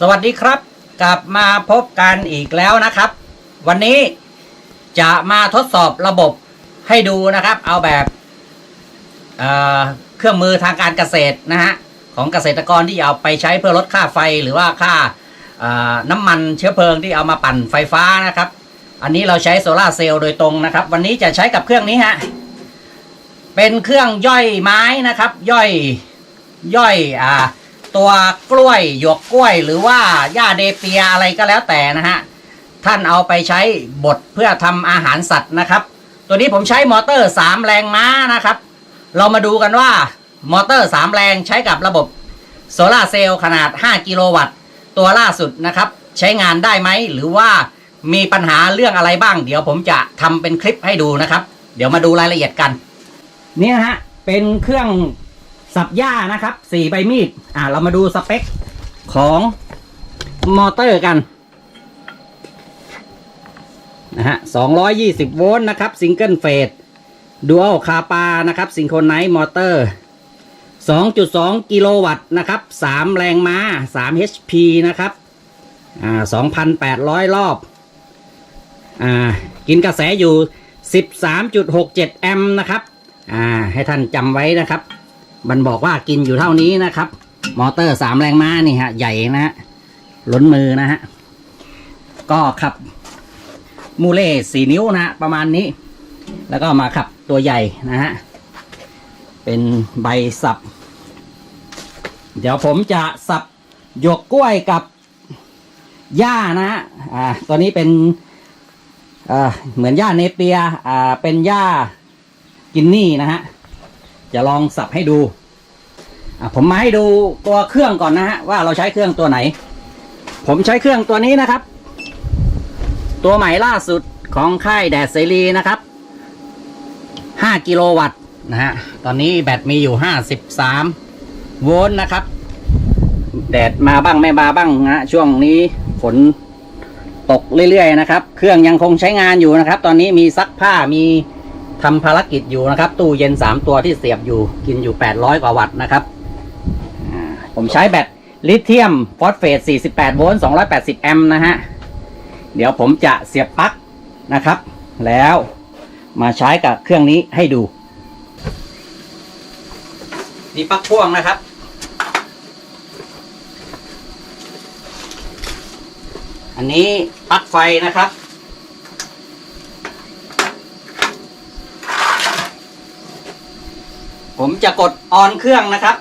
สวัสดีครับ กลับมาพบกันอีกแล้วนะครับ วันนี้จะมาทดสอบระบบให้ดูนะครับ เอาแบบเเครื่องมือทางการเกษตรนะฮะของเกษตรกรที่เอาไปใช้เพื่อลดค่าไฟหรือว่าค่าน้ำมันเชื้อเพลิงที่เอามาปั่นไฟฟ้านะครับ อันนี้เราใช้โซลาเซลล์โดยตรงนะครับ วันนี้จะใช้กับเครื่องนี้ฮะเป็นเครื่องย่อยไม้นะครับ ย่อยย่อยอ่า ตัวกล้วยหยวกกล้วย หรือว่าหญ้าเดเปียอะไรก็แล้วแต่นะฮะท่านเอาไปใช้บดเพื่อทำอาหารสัตว์นะครับ ตัวนี้ผมใช้มอเตอร์3แรงม้านะครับ เรามาดูกันว่ามอเตอร์3แรงใช้กับระบบโซลาเซลล์ขนาด 5 กิโลวัตต์ ตัวล่าสุดนะครับ ใช้งานได้ไหม หรือว่ามีปัญหาเรื่องอะไรบ้าง เดี๋ยวผมจะทำเป็นคลิปให้ดูนะครับ เดี๋ยวมาดูรายละเอียดกัน เนี่ยฮะ เป็นเครื่อง สับหญ้านะครับสี่ใบมีด อ่า เรามาดูสเปคของมอเตอร์กันนะฮะสองร้อยยี่สิบโวลต์นะครับซิงเกิลเฟสดูอัลคาปานะครับซิงโครไนซ์มอเตอร์สองจุดสองกิโลวัตต์นะครับสามแรงม้าสาม HP นะครับอ่าสองพันแปดร้อยรอบอ่ากินกระแสอยู่สิบสามจุดหกเจ็ดแอมป์นะครับ อ่า ให้ท่านจำไว้นะครับ มันบอกว่ากินอยู่เท่านี้นะครับ มอเตอร์สามแรงม้านี่ฮะ ใหญ่นะฮะล้นมือนะฮะ ก็ขับ มูเล่สี่นิ้วนะฮะ ประมาณนี้ แล้วก็มาขับตัวใหญ่นะฮะ เป็นใบสับ เดี๋ยวผมจะสับหยวกกล้วยกับหญ้านะฮะ อ่า ตัวนี้เป็นอ่าเหมือนหญ้าเนเปีย อ่า เป็นหญ้ากินนี่นะฮะ จะลองสับให้ดูอะผมมาให้ดูตัวเครื่องก่อนนะฮะว่าเราใช้เครื่องตัวไหน ผมใช้เครื่องตัวนี้นะครับ ตัวใหม่ล่าสุดของค่ายแดดเสรีนะครับ 5 กิโลวัตต์นะฮะตอนนี้แบตมีอยู่ 53 โวลต์นะครับ แดดมาบ้างไม่มาบ้างนะช่วงนี้ฝนตกเรื่อยๆนะครับ เครื่องยังคงใช้งานอยู่นะครับ ตอนนี้มีซักผ้ามี ทำภารกิจอยู่นะครับ ตู้เย็น3ตัวที่เสียบอยู่กินอยู่800กว่าวัตต์นะครับผมใช้แบตลิเธียมฟอสเฟต48 โวลต์ 280 แอมป์นะฮะ เดี๋ยวผมจะเสียบปลั๊กนะครับ แล้วมาใช้กับเครื่องนี้ให้ดู นี่ปลั๊กพ่วงนะครับ อันนี้ปลั๊กไฟนะครับ ผมจะกดออนเครื่องนะครับ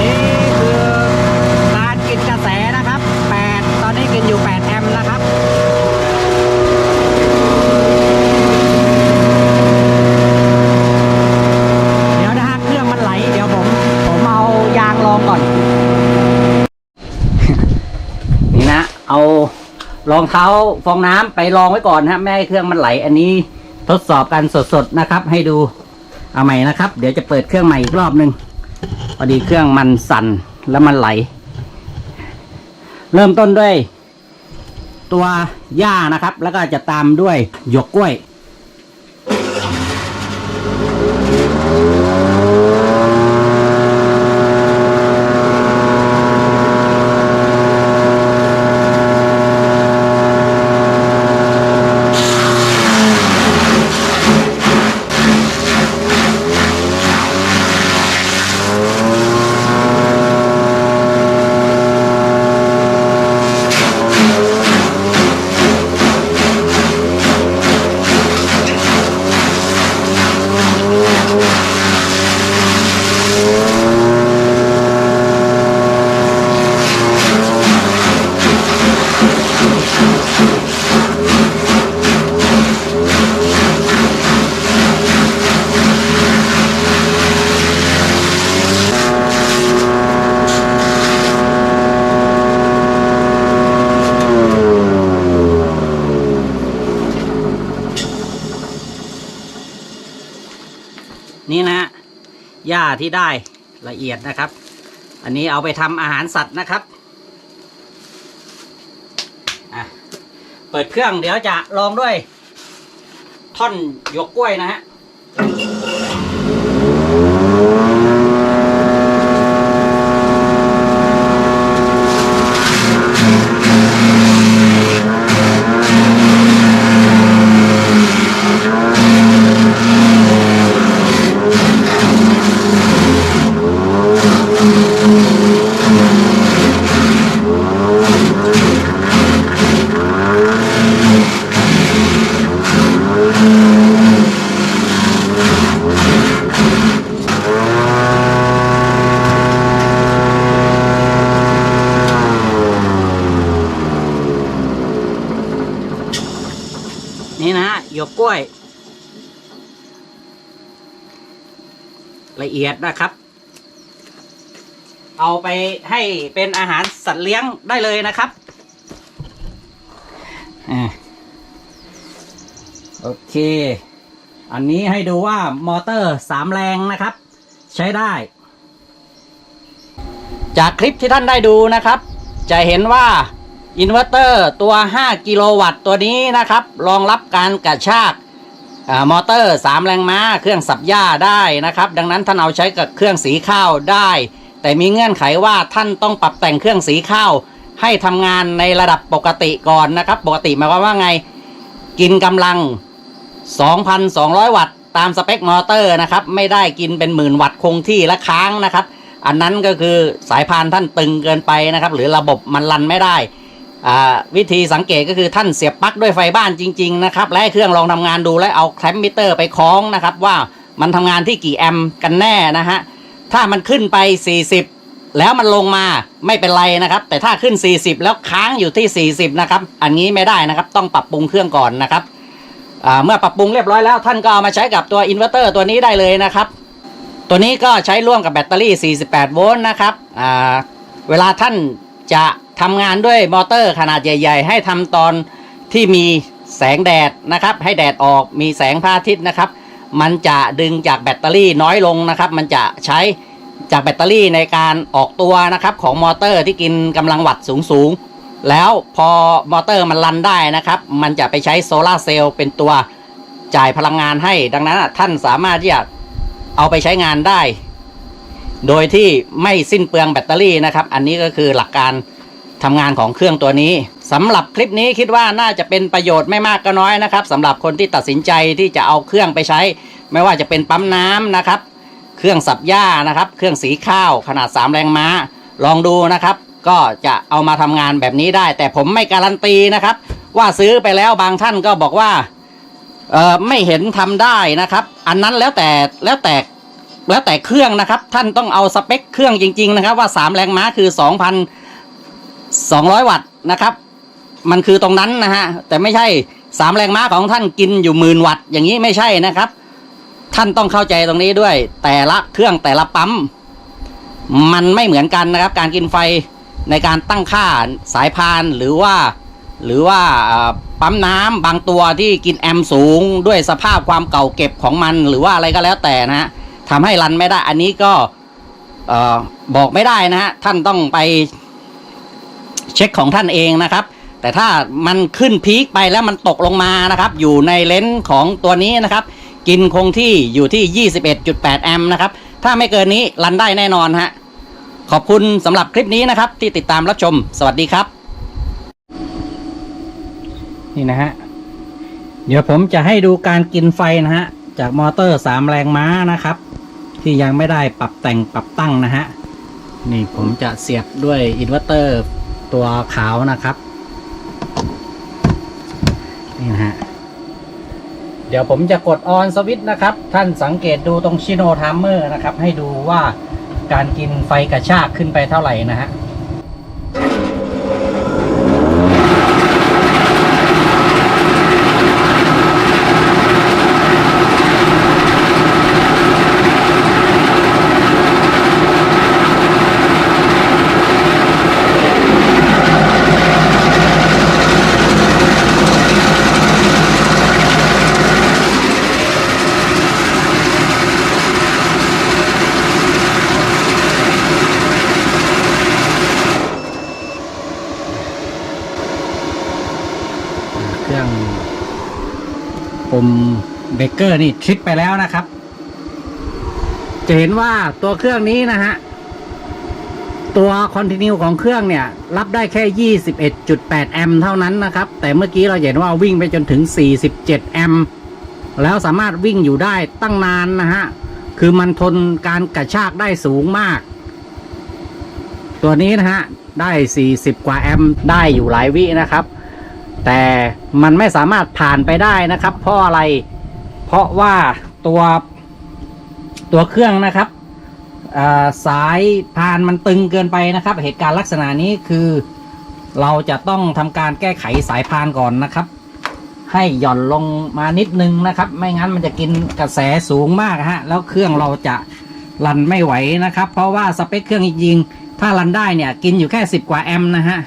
นี่คือการกินกระแสนะครับ 8 ตอนนี้กินอยู่ 8 แอมป์นะครับ เดี๋ยวนะฮะเครื่องมันไหล เดี๋ยวผม ผมเอายางรองก่อน นี่นะ เอา รองเท้าฟองน้ำไปรองไว้ก่อนนะฮะไม่ให้เครื่องมันไหล อันนี้ทดสอบกันสดๆนะครับ ให้ดูเอาใหม่นะครับ เดี๋ยวจะเปิดเครื่องใหม่อีกรอบหนึ่งพอดีเครื่องมันสั่นแล้วมันไหล เริ่มต้นด้วย ตัวหญ้านะครับ แล้วก็จะตามด้วยหยวกกล้วย ที่ได้ละเอียดนะครับ อันนี้เอาไปทำอาหารสัตว์นะครับเปิดเครื่องเดี๋ยวจะลองด้วย ท่อนหยวกกล้วยนะฮะ นี่นะฮะหยวกกล้วย ละ เอียดนะครับ เอาไปให้เป็นอาหารสัตว์เลี้ยงได้เลยนะครับอโอเค อันนี้ให้ดูว่ามอเตอร์สามแรงนะครับ ใช้ได้ จากคลิปที่ท่านได้ดูนะครับ จะเห็นว่าอินเวอร์เตอร์ตัว 5 กิโลวัตต์ตัวนี้นะครับ รองรับการกระชาก มอเตอร์ 3 แรงม้า เครื่องสับหญ้าได้นะครับ ดังนั้นท่านเอาใช้กับเครื่องสีข้าวได้ แต่มีเงื่อนไขว่าท่านต้องปรับแต่งเครื่องสีข้าว ให้ทำงานในระดับปกติก่อนนะครับ ปกติหมายความว่าไง กินกำลัง 2,200 วัตต์ตามสเปคมอเตอร์นะครับ ไม่ได้กินเป็นหมื่นวัตต์คงที่และค้างนะครับ อันนั้นก็คือสายพานท่านตึงเกินไปนะครับ หรือระบบมันรันไม่ได้ วิธีสังเกตก็คือท่านเสียบปลั๊กด้วยไฟบ้านจริง ๆ นะครับ และให้เครื่องลองทำงานดูและเอาแคลมมิเตอร์ไปคล้องนะครับ ว่ามันทำงานที่กี่แอมป์กันแน่นะฮะถ้ามันขึ้นไป 40 แล้วมันลงมาไม่เป็นไรนะครับ แต่ถ้าขึ้น 40 แล้วค้างอยู่ที่ 40 นะครับ อันนี้ไม่ได้นะครับ ต้องปรับปรุงเครื่องก่อนนะครับเมื่อปรับปรุงเรียบร้อยแล้วท่านก็เอามาใช้กับตัวอินเวอร์เตอร์ตัวนี้ได้เลยนะครับ ตัวนี้ก็ใช้ร่วมกับแบตเตอรี่ 48 โวลต์นะครับเวลาท่านจะ ทำงานด้วยมอเตอร์ขนาดใหญ่ ๆ ให้ทำตอนที่มีแสงแดดนะครับ ให้แดดออกมีแสงพระอาทิตย์นะครับ มันจะดึงจากแบตเตอรี่น้อยลงนะครับ มันจะใช้จากแบตเตอรี่ในการออกตัวนะครับของมอเตอร์ที่กินกำลังวัตต์สูงๆ แล้วพอมอเตอร์มันรันได้นะครับ มันจะไปใช้โซลาร์เซลล์เป็นตัวจ่ายพลังงานให้ ดังนั้นท่านสามารถที่จะเอาไปใช้งานได้ โดยที่ไม่สิ้นเปลืองแบตเตอรี่นะครับ อันนี้ก็คือหลักการ ทำงานของเครื่องตัวนี้สำหรับคลิปนี้คิดว่าน่าจะเป็นประโยชน์ไม่มากก็น้อยนะครับสำหรับคนที่ตัดสินใจที่จะเอาเครื่องไปใช้ ไม่ว่าจะเป็นปั๊มน้ำนะครับ เครื่องสับหญ้านะครับ เครื่องสีข้าวขนาด 3 แรงม้า ลองดูนะครับ ก็จะเอามาทำงานแบบนี้ได้ แต่ผมไม่การันตีนะครับ ว่าซื้อไปแล้วบางท่านก็บอกว่าเออไม่เห็นทำได้นะครับ อันนั้นแล้วแต่แล้วแต่แล้วแต่เครื่องนะครับ ท่านต้องเอาสเปคเครื่องจริง ๆ นะครับ ว่า 3 แรงม้าคือ 200 วัตต์นะครับ มันคือตรงนั้นนะฮะ แต่ไม่ใช่ 3 แรงม้าของท่านกินอยู่หมื่นวัตต์อย่างนี้ไม่ใช่นะครับ ท่านต้องเข้าใจตรงนี้ด้วย แต่ละเครื่องแต่ละปั๊มมันไม่เหมือนกันนะครับ การกินไฟในการตั้งค่าสายพานหรือว่า หรือว่าปั๊มน้ำบางตัวที่กินแอมสูงด้วยสภาพความเก่าเก็บของมัน หรือว่าอะไรก็แล้วแต่นะฮะทำให้รันไม่ได้อันนี้ก็อบอกไม่ได้นะฮะท่านต้องไป เช็คของท่านเองนะครับ แต่ถ้ามันขึ้นพีคไปแล้วมันตกลงมานะครับ อยู่ในเลนส์ของตัวนี้นะครับ กินคงที่อยู่ที่ 21.8 แอมป์นะครับ ถ้าไม่เกินนี้รันได้แน่นอนฮะขอบคุณสำหรับคลิปนี้นะครับ ที่ติดตามรับชม สวัสดีครับ นี่นะฮะเดี๋ยวผมจะให้ดูการกินไฟนะฮะ จากมอเตอร์สามแรงม้านะครับ ที่ยังไม่ได้ปรับแต่งปรับตั้งนะฮะ นี่ผมจะเสียบด้วยอินเวอร์เตอร์ ตัวขาวนะครับ นี่นะฮะ เดี๋ยวผมจะกดออนสวิตช์นะครับ ท่านสังเกตดูตรงชิโนทามเมอร์นะครับ ให้ดูว่าการกินไฟกระชากขึ้นไปเท่าไหร่นะฮะ ผมเบเกอร์นี่คลิกไปแล้วนะครับ จะเห็นว่าตัวเครื่องนี้นะฮะ ตัวคอนติเนียของเครื่องเนี่ย รับได้แค่ 21.8 แอมป์เท่านั้นนะครับ แต่เมื่อกี้เราเห็นว่าวิ่งไปจนถึง 47 แอมป์แล้วสามารถวิ่งอยู่ได้ตั้งนานนะฮะ คือมันทนการกระชากได้สูงมาก ตัวนี้นะฮะ ได้ 40 กว่าแอมป์ได้อยู่หลายวินะครับ แต่มันไม่สามารถผ่านไปได้นะครับ เพราะอะไร เพราะว่าตัวตัวเครื่องนะครับสายพานมันตึงเกินไปนะครับ เหตุการณ์ลักษณะนี้คือ เราจะต้องทำการแก้ไขสายพานก่อนนะครับ ให้หย่อนลงมานิดนึงนะครับ ไม่งั้นมันจะกินกระแสสูงมากฮะแล้วเครื่องเราจะรันไม่ไหวนะครับ เพราะว่าสเปคเครื่องจริงๆถ้ารันได้เนี่ย กินอยู่แค่ 10 กว่าแอมป์นะฮะ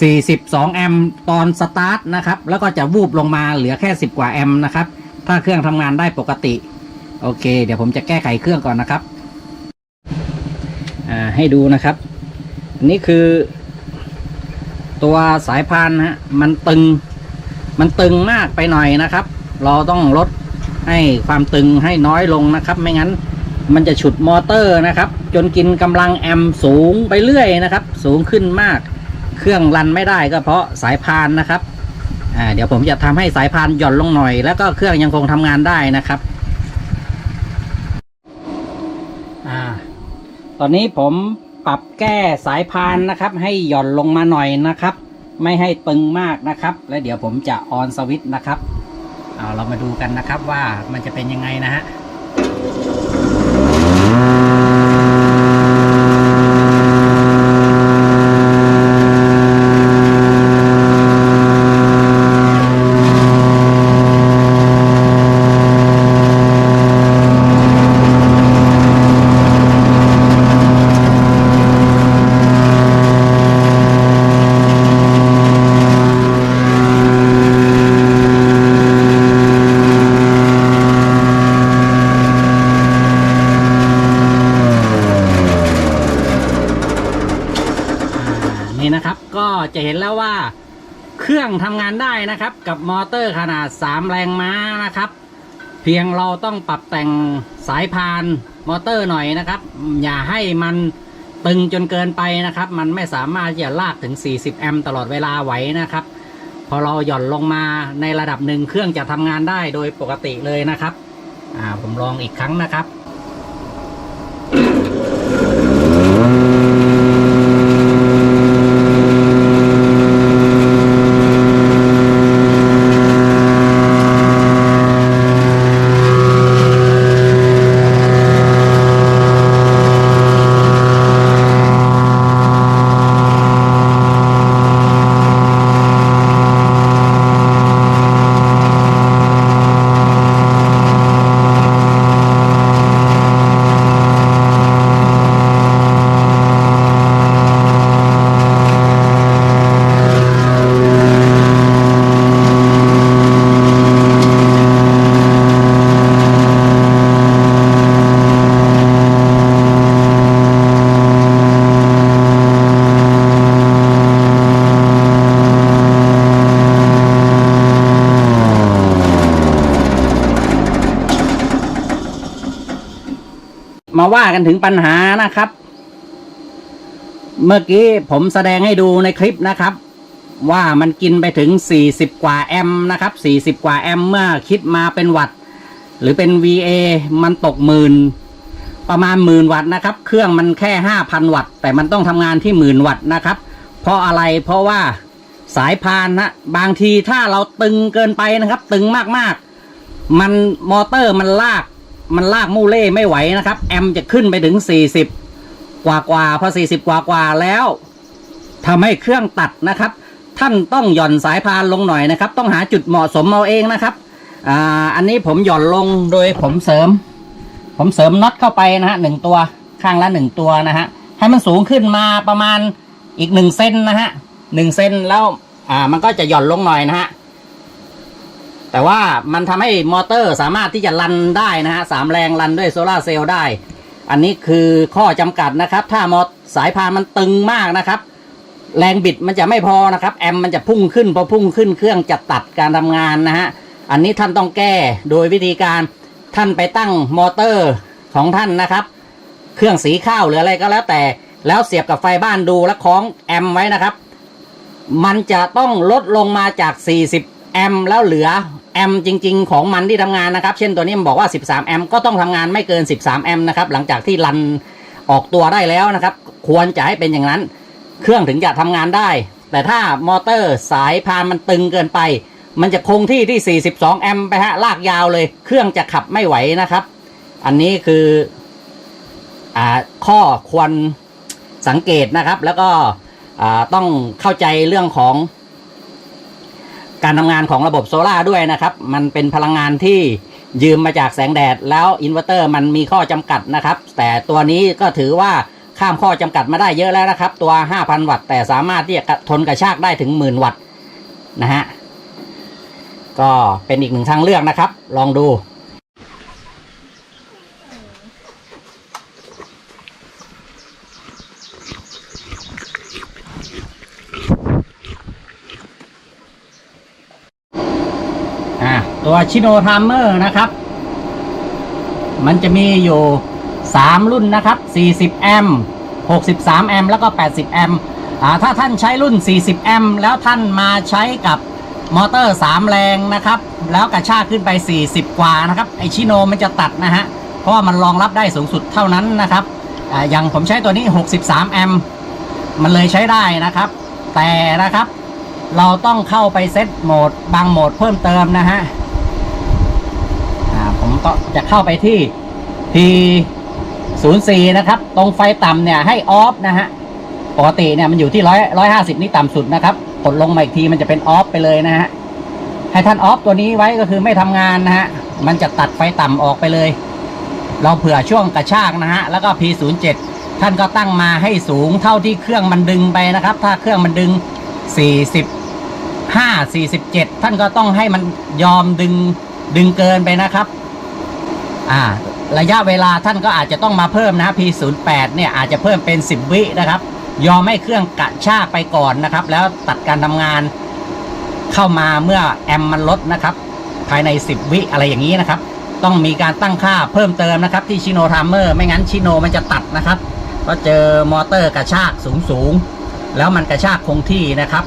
42 แอมป์ตอนสตาร์ทนะครับ แล้วก็จะวูบลงมาเหลือแค่ 10 กว่าแอมป์นะครับ ถ้าเครื่องทำงานได้ปกติ โอเค เดี๋ยวผมจะแก้ไขเครื่องก่อนนะครับ ให้ดูนะครับ อันนี้คือ ตัวสายพานนะฮะ มันตึง มันตึงมากไปหน่อยนะครับ เราต้องลดให้ความตึงให้น้อยลงนะครับ ไม่งั้นมันจะฉุดมอเตอร์นะครับ จนกินกำลังแอมป์สูงไปเรื่อยนะครับ สูงขึ้นมาก เครื่องรันไม่ได้ก็เพราะสายพานนะครับอ่าเดี๋ยวผมจะทำให้สายพานหย่อนลงหน่อย แล้วก็เครื่องยังคงทำงานได้นะครับอ่าตอนนี้ผมปรับแก้สายพานนะครับ ให้หย่อนลงมาหน่อยนะครับ ไม่ให้ตึงมากนะครับ แล้วเดี๋ยวผมจะออนสวิตช์นะครับเอาเรามาดูกันนะครับว่ามันจะเป็นยังไงนะฮะ อ่านี่นะครับก็จะเห็นแล้วว่าเครื่องทำงานได้นะครับ กับมอเตอร์ขนาด 3 แรงม้านะครับ เพียงเราต้องปรับแต่งสายพานมอเตอร์หน่อยนะครับ อย่าให้มันตึงจนเกินไปนะครับ มันไม่สามารถที่จะลากถึง 40 แอมป์ตลอดเวลาไหวนะครับ พอเราหย่อนลงมาในระดับหนึ่งเครื่องจะทำงานได้โดยปกติเลยนะครับ อ่าผมลองอีกครั้งนะครับ มาว่ากันถึงปัญหานะครับ เมื่อกี้ผมแสดงให้ดูในคลิปนะครับ ว่ามันกินไปถึง 40 กว่าแอมป์นะครับ 40 กว่าแอมป์เมื่อคิดมาเป็นวัตต์หรือเป็น VA มันตกหมื่นประมาณหมื่นวัตต์นะครับ เครื่องมันแค่ 5,000 วัตต์แต่มันต้องทำงานที่หมื่นวัตต์นะครับ เพราะอะไรเพราะว่าสายพานนะบางทีถ้าเราตึงเกินไปนะครับ ตึงมากๆ มันมอเตอร์มันลาก มันลากมูเล่ไม่ไหวนะครับ แอมจะขึ้นไปถึง 40 กว่ากว่าพอ 40 กว่ากว่าแล้วทำให้เครื่องตัดนะครับ ท่านต้องหย่อนสายพานลงหน่อยนะครับ ต้องหาจุดเหมาะสมเอาเองนะครับอ่าอันนี้ผมหย่อนลงโดยผมเสริม ผมเสริมน็อตเข้าไปนะฮะหนึ่งตัวข้างละหนึ่งตัวนะฮะให้มันสูงขึ้นมาประมาณอีกหนึ่งเซนนะฮะหนึ่งเซนแล้วอ่ามันก็จะหย่อนลงหน่อยนะฮะ แต่ว่ามันทำให้มอเตอร์สามารถที่จะรันได้นะฮะสามแรงรันด้วยโซลาเซลล์ได้ อันนี้คือข้อจำกัดนะครับ ถ้ามอสายพานมันตึงมากนะครับ แรงบิดมันจะไม่พอนะครับ แอมมันจะพุ่งขึ้นพอพุ่งขึ้นเครื่องจะตัดการทำงานนะฮะอันนี้ท่านต้องแก้โดยวิธีการท่านไปตั้งมอเตอร์ของท่านนะครับ เครื่องสีข้าวหรืออะไรก็แล้วแต่ แล้วเสียบกับไฟบ้านดูแล้วคล้องแอมไว้นะครับ มันจะต้องลดลงมาจาก 40 แอมป์แล้วเหลือแอมป์จริง ๆ ของมันที่ทำงานนะครับ เช่นตัวนี้มันบอกว่า 13 แอมป์ก็ต้องทำงานไม่เกิน 13 แอมป์นะครับ หลังจากที่รันออกตัวได้แล้วนะครับ ควรจะให้เป็นอย่างนั้น เครื่องถึงจะทำงานได้ แต่ถ้ามอเตอร์สายพานมันตึงเกินไป มันจะคงที่ที่ 42 แอมป์ไปฮะลากยาวเลย เครื่องจะขับไม่ไหวนะครับ อันนี้คืออ่าข้อควรสังเกตนะครับ แล้วก็ต้องเข้าใจเรื่องของ การทำงานของระบบโซล่าด้วยนะครับ มันเป็นพลังงานที่ยืมมาจากแสงแดด แล้วอินเวอร์เตอร์มันมีข้อจำกัดนะครับ แต่ตัวนี้ก็ถือว่าข้ามข้อจำกัดมาได้เยอะแล้วนะครับ ตัว 5,000 วัตต์แต่สามารถที่จะทนกระชากได้ถึงหมื่นวัตต์นะฮะก็เป็นอีกหนึ่งทางเลือกนะครับ ลองดู อะ ตัวชิโนทามเมอร์นะครับ มันจะมีอยู่ 3 รุ่นนะครับ 40 แอมป์ 63 แอมป์ แล้วก็ 80 แอมป์ถ้าท่านใช้รุ่น 40 แอมป์แล้วท่านมาใช้กับมอเตอร์ 3 แรงนะครับ แล้วกระชากขึ้นไป 40 กว่านะครับ ไอชิโนมันจะตัดนะฮะ เพราะว่ามันรองรับได้สูงสุดเท่านั้นนะครับออย่างผมใช้ตัวนี้ 63 แอมป์ มันเลยใช้ได้นะครับ แต่นะครับเราต้องเข้าไปเซตโหมดบางโหมดเพิ่มเติมนะฮะ ก็จะเข้าไปที่ P 0 4นะครับ ตรงไฟต่ำเนี่ยให้ออฟนะฮะ ปกติเนี่ยมันอยู่ที่ร้อยร้อยห้าสิบนี่ต่ำสุดนะครับ กดลงมาอีกทีมันจะเป็นออฟไปเลยนะฮะ ให้ท่านออฟตัวนี้ไว้ก็คือไม่ทำงานนะฮะ มันจะตัดไฟต่ำออกไปเลย เราเผื่อช่วงกระชากนะฮะ แล้วก็ P 0 7ท่านก็ตั้งมาให้สูงเท่าที่เครื่องมันดึงไปนะครับ ถ้าเครื่องมันดึง 40ห้าสี่สิบเจ็ดท่านก็ต้องให้มันยอมดึงดึงเกินไปนะครับ อ่าระยะเวลาท่านก็อาจจะต้องมาเพิ่มนะ P08 เนี่ยอาจจะเพิ่มเป็น 10 วินะครับ ยอมให้เครื่องกระชากไปก่อนนะครับ แล้วตัดการทำงานเข้ามาเมื่อแอมมันลดนะครับ ภายใน 10 วิอะไรอย่างนี้นะครับ ต้องมีการตั้งค่าเพิ่มเติมนะครับที่ชิโนทามเมอร์ไม่งั้นชิโนมันจะตัดนะครับ ก็เจอมอเตอร์กระชากสูงๆแล้วมันกระชากคงที่นะครับ